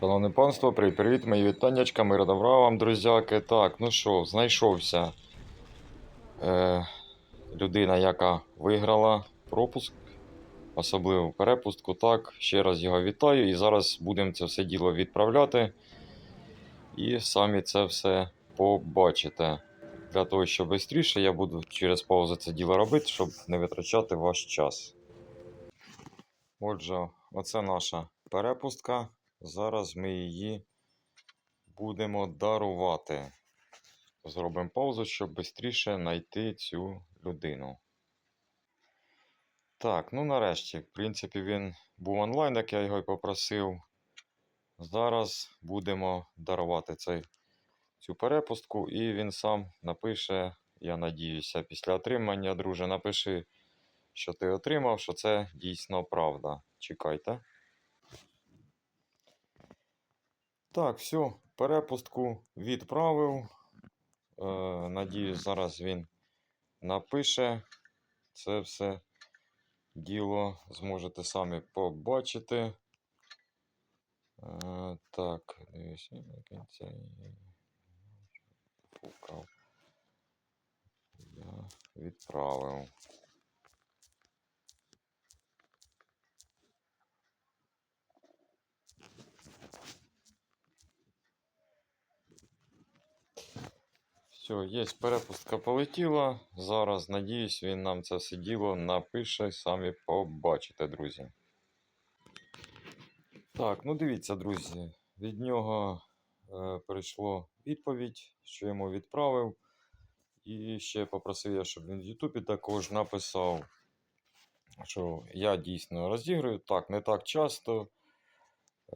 Шановне панство, привіт, мої вітаннячка, мира добра вам, друзяки. Так, ну що, знайшовся е, людина, яка виграла пропуск, особливо перепустку. Так, ще раз його вітаю. І зараз будемо це все діло відправляти. І самі це все побачите. Для того, щоб швидше, я буду через паузу це діло робити, щоб не витрачати ваш час. Отже, оце наша перепустка. Зараз ми її будемо дарувати. Зробимо паузу, щоб швидше знайти цю людину. Так, ну нарешті, в принципі, він був онлайн, як я його і попросив. Зараз будемо дарувати цей, цю перепустку, і він сам напише, я надіюся, після отримання, друже, напиши, що ти отримав, що це дійсно правда. Чекайте. Так, все, перепустку відправив. Е, надіюсь, зараз він напише це все діло. Зможете самі побачити. Е, так, дивись, до кінця. Я відправив. Все, є перепустка полетіла. Зараз, надіюсь, він нам це все діло напише, самі побачите, друзі. Так, ну дивіться, друзі, від нього е, прийшло відповідь, що йому відправив. І ще попросив я, щоб він в Ютубі також написав, що я дійсно розіграю. Так, не так часто.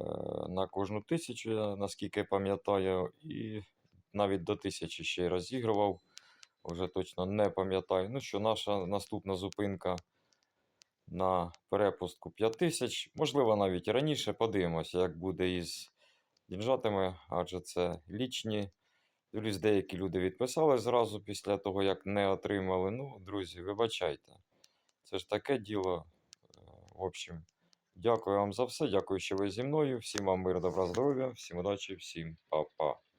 Е, на кожну тисячу, я наскільки пам'ятаю, і навіть до тисячі ще й розігрував. Вже точно не пам'ятаю. Ну що, наша наступна зупинка на перепустку 5000. Можливо, навіть раніше подивимося, як буде із дінжатами, адже це лічні. Дивлюсь, деякі люди відписали зразу після того, як не отримали. Ну, друзі, вибачайте. Це ж таке діло. В общем, дякую вам за все. Дякую, що ви зі мною. Всім вам миру, добра, здоров'я, всім удачі, всім па-па.